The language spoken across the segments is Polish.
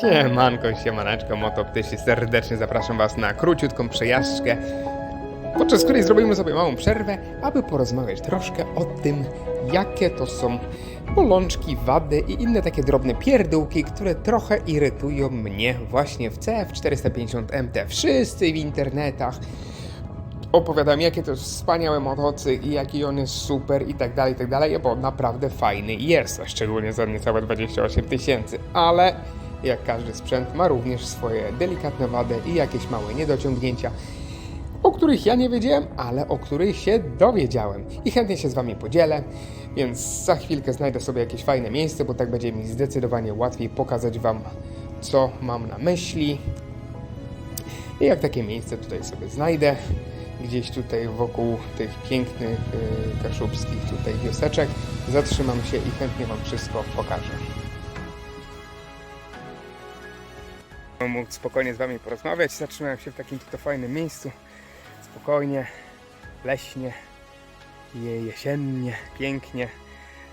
Siemanko, siemaneczko, motoptysi, serdecznie zapraszam Was na króciutką przejażdżkę, podczas której zrobimy sobie małą przerwę, aby porozmawiać troszkę o tym, jakie to są bolączki, wady i inne takie drobne pierdółki, które trochę irytują mnie właśnie w CF450MT. Wszyscy w internetach opowiadają, jakie to jest wspaniałe motocykl i jaki on jest super i tak dalej, i tak dalej, bo naprawdę fajny jest, a szczególnie za niecałe 28 tysięcy, ale jak każdy sprzęt ma również swoje delikatne wady i jakieś małe niedociągnięcia, o których ja nie wiedziałem, ale o których się dowiedziałem i chętnie się z Wami podzielę, więc za chwilkę znajdę sobie jakieś fajne miejsce, bo tak będzie mi zdecydowanie łatwiej pokazać Wam, co mam na myśli, i jak takie miejsce tutaj sobie znajdę, gdzieś tutaj wokół tych pięknych y, kaszubskich tutaj wioseczek, zatrzymam się i chętnie Wam wszystko pokażę. Mógł spokojnie z Wami porozmawiać, zatrzymałem się w takim tutaj fajnym miejscu, spokojnie, leśnie, je- jesiennie, pięknie,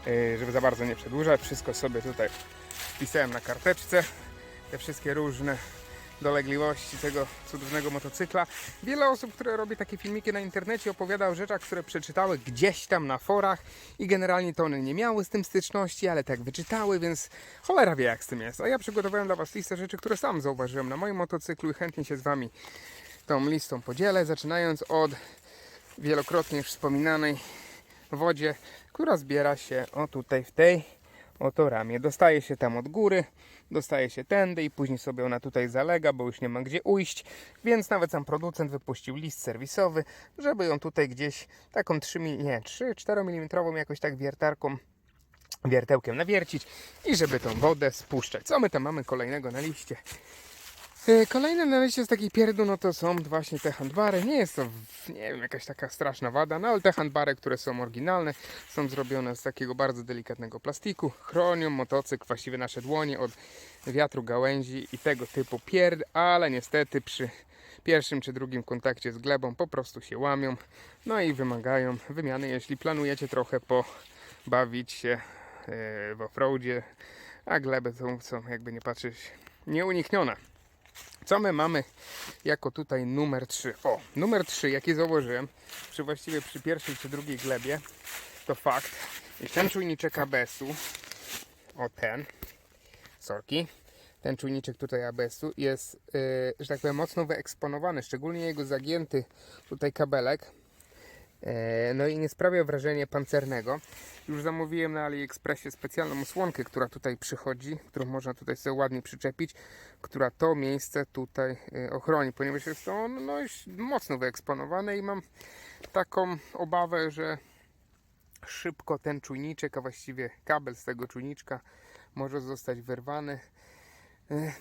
y, żeby za bardzo nie przedłużać, wszystko sobie tutaj wpisałem na karteczce, te wszystkie różne dolegliwości tego cudownego motocykla. Wiele osób, które robi takie filmiki na internecie, opowiada o rzeczach, które przeczytały gdzieś tam na forach i generalnie to one nie miały z tym styczności, ale tak wyczytały, więc cholera wie jak z tym jest. A ja przygotowałem dla Was listę rzeczy, które sam zauważyłem na moim motocyklu i chętnie się z Wami tą listą podzielę, zaczynając od wielokrotnie wspominanej wodzie, która zbiera się o tutaj w tej oto ramię. Dostaje się tam od góry, dostaje się tędy i później sobie ona tutaj zalega, bo już nie ma gdzie ujść, więc nawet sam producent wypuścił list serwisowy, żeby ją tutaj gdzieś taką 3, mi- nie, 3-4 mm jakoś tak wiertarką wiertełkiem nawiercić i żeby tą wodę spuszczać. Co my tam mamy kolejnego na liście? E, Kolejne na liście z takiej pierdół, no to są właśnie te handbary. Nie jest to, nie wiem, jakaś taka straszna wada, no ale te handbary, które są oryginalne, są zrobione z takiego bardzo delikatnego plastiku. Chronią motocykl, właściwie nasze dłonie od wiatru, gałęzi i tego typu pierd, ale niestety przy pierwszym czy drugim kontakcie z glebą po prostu się łamią, no i wymagają wymiany, jeśli planujecie trochę pobawić się e, w offroadzie, a gleby są, są jakby nie patrzeć nieuniknione. Co my mamy jako tutaj numer 3? O, numer 3, jaki założyłem, przy właściwie przy pierwszej czy drugiej glebie, to fakt, iż ten czujniczek ABS-u, o ten, sorki, ten czujniczek tutaj ABS-u jest, yy, że tak powiem, mocno wyeksponowany, szczególnie jego zagięty tutaj kabelek, No i nie sprawia wrażenia pancernego. Już zamówiłem na AliExpressie specjalną osłonkę, która tutaj przychodzi, którą można tutaj sobie ładnie przyczepić, która to miejsce tutaj e, ochroni, ponieważ jest to no, mocno wyeksponowane i mam taką obawę, że szybko ten czujniczek, a właściwie kabel z tego czujniczka może zostać wyrwany.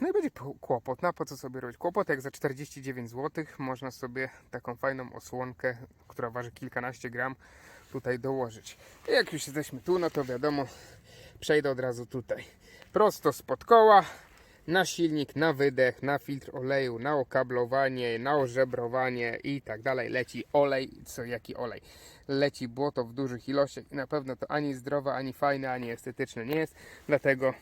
No i będzie po- kłopot. Na po co sobie robić kłopot? Jak za 49 zł można sobie taką fajną osłonkę, która waży kilkanaście gram, tutaj dołożyć. I jak już jesteśmy tu, no to wiadomo, przejdę od razu tutaj. Prosto spod koła, na silnik, na wydech, na filtr oleju, na okablowanie, na ożebrowanie i tak dalej. Leci olej, co jaki olej? Leci błoto w dużych ilościach i na pewno to ani zdrowe, ani fajne, ani estetyczne nie jest. Dlatego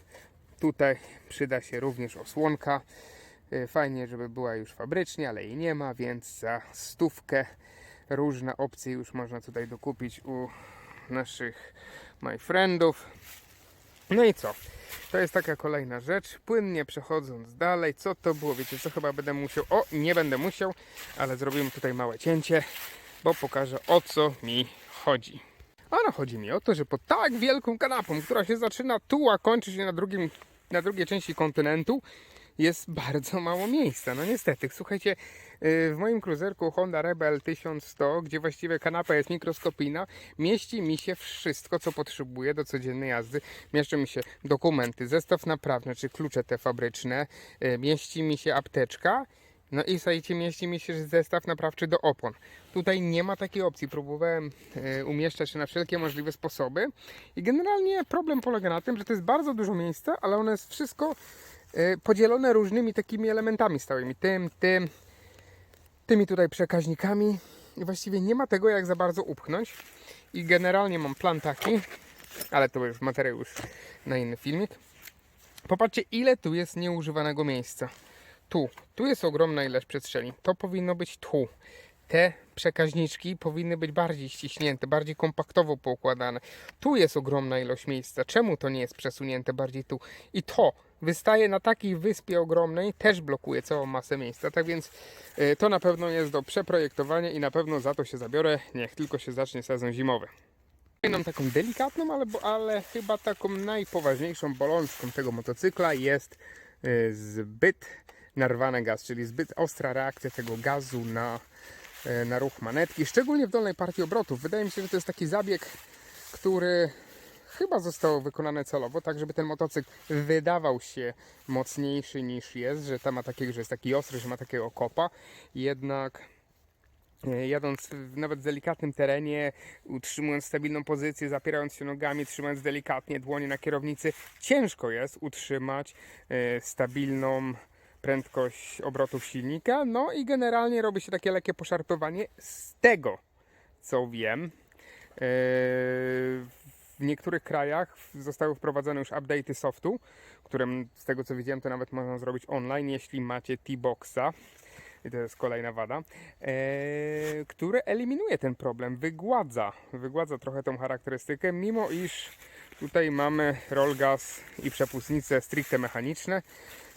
Tutaj przyda się również osłonka. Y, Fajnie, żeby była już fabrycznie, ale jej nie ma, więc za stówkę różne opcje już można tutaj dokupić u naszych my friendów. No i co? To jest taka kolejna rzecz. Płynnie przechodząc dalej, co to było? Wiecie co, chyba będę musiał... O, nie będę musiał, ale zrobimy tutaj małe cięcie, bo pokażę o co mi chodzi. Ano chodzi mi o to, że pod tak wielką kanapą, która się zaczyna tu, a kończy się na, drugim, na drugiej części kontynentu, jest bardzo mało miejsca. No niestety, słuchajcie, yy, w moim kruzerku Honda Rebel 1100, gdzie właściwie kanapa jest mikroskopijna, mieści mi się wszystko, co potrzebuję do codziennej jazdy. Mieszczą mi się dokumenty, zestaw naprawny, czy klucze te fabryczne, yy, mieści mi się apteczka, no i słuchajcie, mieści mi się zestaw naprawczy do opon. Tutaj nie ma takiej opcji. Próbowałem e, umieszczać na wszelkie możliwe sposoby i generalnie problem polega na tym, że to jest bardzo dużo miejsca, ale ono jest wszystko e, podzielone różnymi takimi elementami stałymi. Tym, tym, tymi tutaj przekaźnikami i właściwie nie ma tego jak za bardzo upchnąć. I generalnie mam plan taki, ale to już materiał już na inny filmik, Popatrzcie, ile tu jest nieużywanego miejsca. Tu, tu jest ogromna ilość przestrzeni. To powinno być tu. Te przekaźniczki powinny być bardziej ściśnięte, bardziej kompaktowo poukładane. Tu jest ogromna ilość miejsca. Czemu to nie jest przesunięte bardziej tu? I to wystaje na takiej wyspie ogromnej, też blokuje całą masę miejsca. Tak więc y, to na pewno jest do przeprojektowania i na pewno za to się zabiorę. Niech tylko się zacznie sezon zimowy. Kolejną taką delikatną, ale, ale chyba taką najpoważniejszą bolączką tego motocykla jest y, zbyt narwany gaz, czyli zbyt ostra reakcja tego gazu na, y, na ruch manetki, szczególnie w dolnej partii obrotów. Wydaje mi się, że to jest taki zabieg, który chyba został wykonany celowo, tak żeby ten motocykl wydawał się mocniejszy niż jest, że tam ma takiego, że jest taki ostry, że ma takiego kopa, jednak E, jadąc w nawet delikatnym terenie, utrzymując stabilną pozycję, zapierając się nogami, trzymając delikatnie dłonie na kierownicy, ciężko jest utrzymać e, stabilną prędkość obrotów silnika. No i generalnie robi się takie lekkie poszarpywanie z tego, co wiem. e, W niektórych krajach zostały wprowadzone już update'y softu, które z tego co widziałem to nawet można zrobić online, jeśli macie T-Boxa i to jest kolejna wada, e, które eliminuje ten problem, wygładza, wygładza trochę tą charakterystykę, mimo iż tutaj mamy roll gas i przepustnice stricte mechaniczne.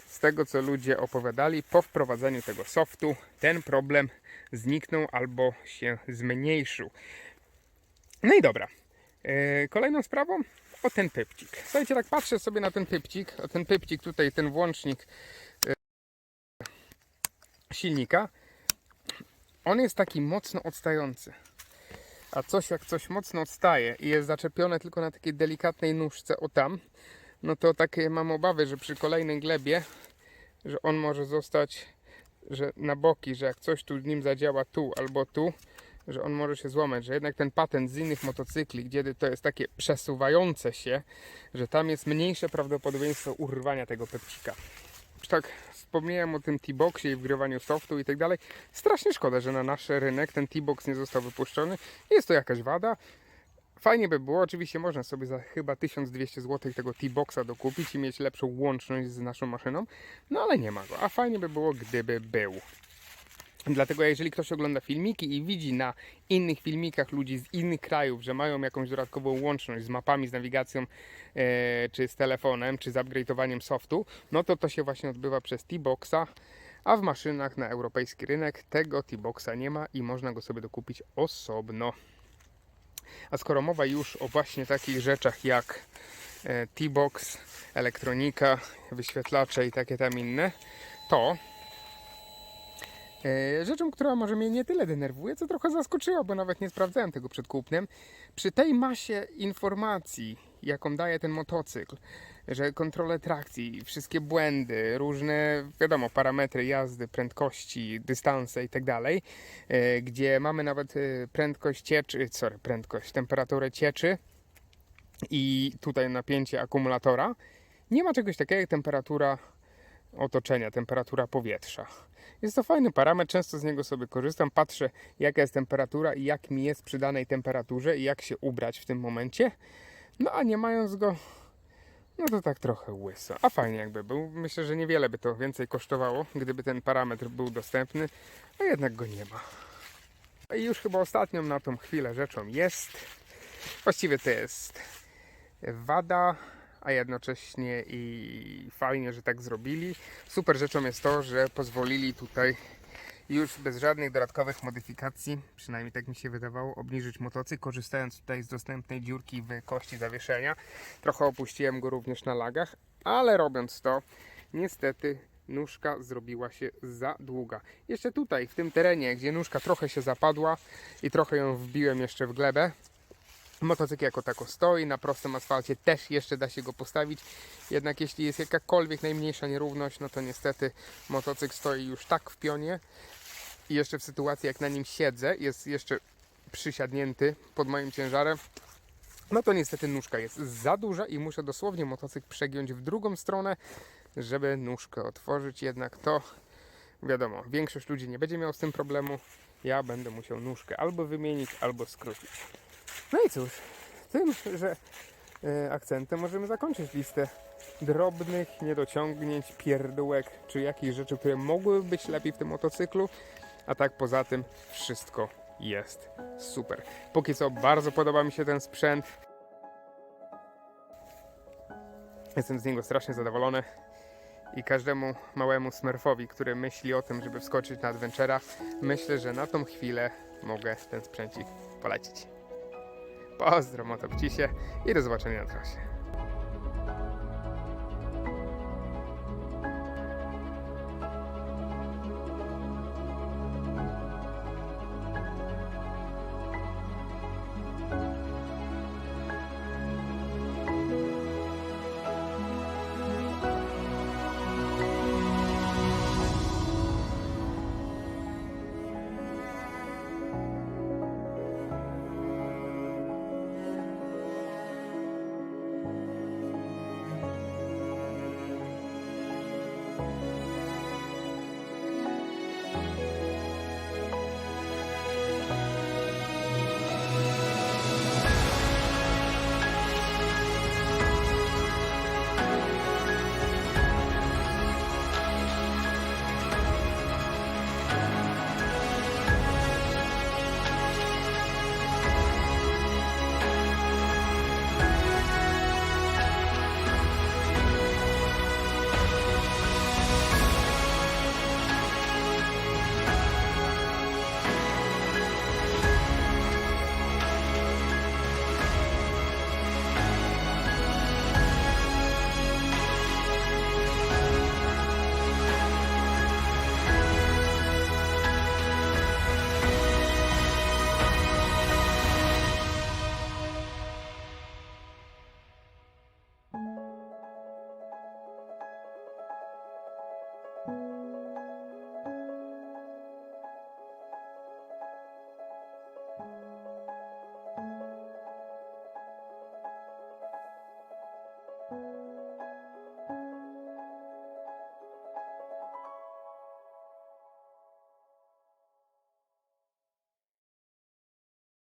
Z tego co ludzie opowiadali, po wprowadzeniu tego softu ten problem zniknął albo się zmniejszył. No i dobra. E, kolejną sprawą o ten pypcik. Słuchajcie, tak patrzę sobie na ten pypcik, o ten pypcik tutaj, ten włącznik silnika, on jest taki mocno odstający. A coś jak coś mocno odstaje i jest zaczepione tylko na takiej delikatnej nóżce o tam, no to takie mam obawy, że przy kolejnej glebie, że on może zostać że na boki, że jak coś tu z nim zadziała tu albo tu, że on może się złamać, że jednak ten patent z innych motocykli, gdzie to jest takie przesuwające się, że tam jest mniejsze prawdopodobieństwo urwania tego pepcika tak wspomniałem o tym T-Boxie i wgrywaniu softu i tak dalej. Strasznie szkoda, że na nasz rynek ten T-Box nie został wypuszczony. Jest to jakaś wada. Fajnie by było, oczywiście można sobie za chyba 1200 zł tego T-Boxa dokupić i mieć lepszą łączność z naszą maszyną, no ale nie ma go. A fajnie by było, gdyby był. Dlatego jeżeli ktoś ogląda filmiki i widzi na innych filmikach ludzi z innych krajów, że mają jakąś dodatkową łączność z mapami, z nawigacją, e, czy z telefonem, czy z upgrade'owaniem softu, no to to się właśnie odbywa przez T-Boxa, a w maszynach na europejski rynek tego T-Boxa nie ma i można go sobie dokupić osobno. A skoro mowa już o właśnie takich rzeczach jak e, T-Box, elektronika, wyświetlacze i takie tam inne, to E, Rzeczą, która może mnie nie tyle denerwuje, co trochę zaskoczyła, bo nawet nie sprawdzałem tego przed kupnem. Przy tej masie informacji, jaką daje ten motocykl, że kontrolę trakcji, wszystkie błędy, różne, wiadomo, parametry jazdy, prędkości, dystanse i tak dalej, e, gdzie mamy nawet e, prędkość cieczy, sorry, prędkość, temperaturę cieczy i tutaj napięcie akumulatora, nie ma czegoś takiego jak temperatura otoczenia, temperatura powietrza. Jest to fajny parametr, często z niego sobie korzystam, patrzę jaka jest temperatura i jak mi jest przy danej temperaturze i jak się ubrać w tym momencie. No a nie mając go, no to tak trochę łyso. A fajnie jakby był. Myślę, że niewiele by to więcej kosztowało, gdyby ten parametr był dostępny, a jednak go nie ma. I już chyba ostatnią na tą chwilę rzeczą jest, właściwie to jest wada a jednocześnie i fajnie, że tak zrobili. Super rzeczą jest to, że pozwolili tutaj już bez żadnych dodatkowych modyfikacji, przynajmniej tak mi się wydawało, obniżyć motocykl, korzystając tutaj z dostępnej dziurki w kości zawieszenia. Trochę opuściłem go również na lagach, ale robiąc to, niestety nóżka zrobiła się za długa. Jeszcze tutaj, w tym terenie, gdzie nóżka trochę się zapadła i trochę ją wbiłem jeszcze w glebę, Motocykl jako tako stoi, na prostym asfalcie też jeszcze da się go postawić, jednak jeśli jest jakakolwiek najmniejsza nierówność, no to niestety motocykl stoi już tak w pionie i jeszcze w sytuacji jak na nim siedzę, jest jeszcze przysiadnięty pod moim ciężarem, no to niestety nóżka jest za duża i muszę dosłownie motocykl przegiąć w drugą stronę, żeby nóżkę otworzyć, jednak to wiadomo, większość ludzi nie będzie miał z tym problemu, ja będę musiał nóżkę albo wymienić, albo skrócić. No i cóż, tym, że e, akcentem możemy zakończyć listę drobnych niedociągnięć, pierdółek, czy jakichś rzeczy, które mogłyby być lepiej w tym motocyklu, a tak poza tym wszystko jest super. Póki co bardzo podoba mi się ten sprzęt. Jestem z niego strasznie zadowolony i każdemu małemu smurfowi, który myśli o tym, żeby wskoczyć na Adventure'a, myślę, że na tą chwilę mogę ten sprzęcik polecić. Pozdro motopcisie i do zobaczenia na trasie.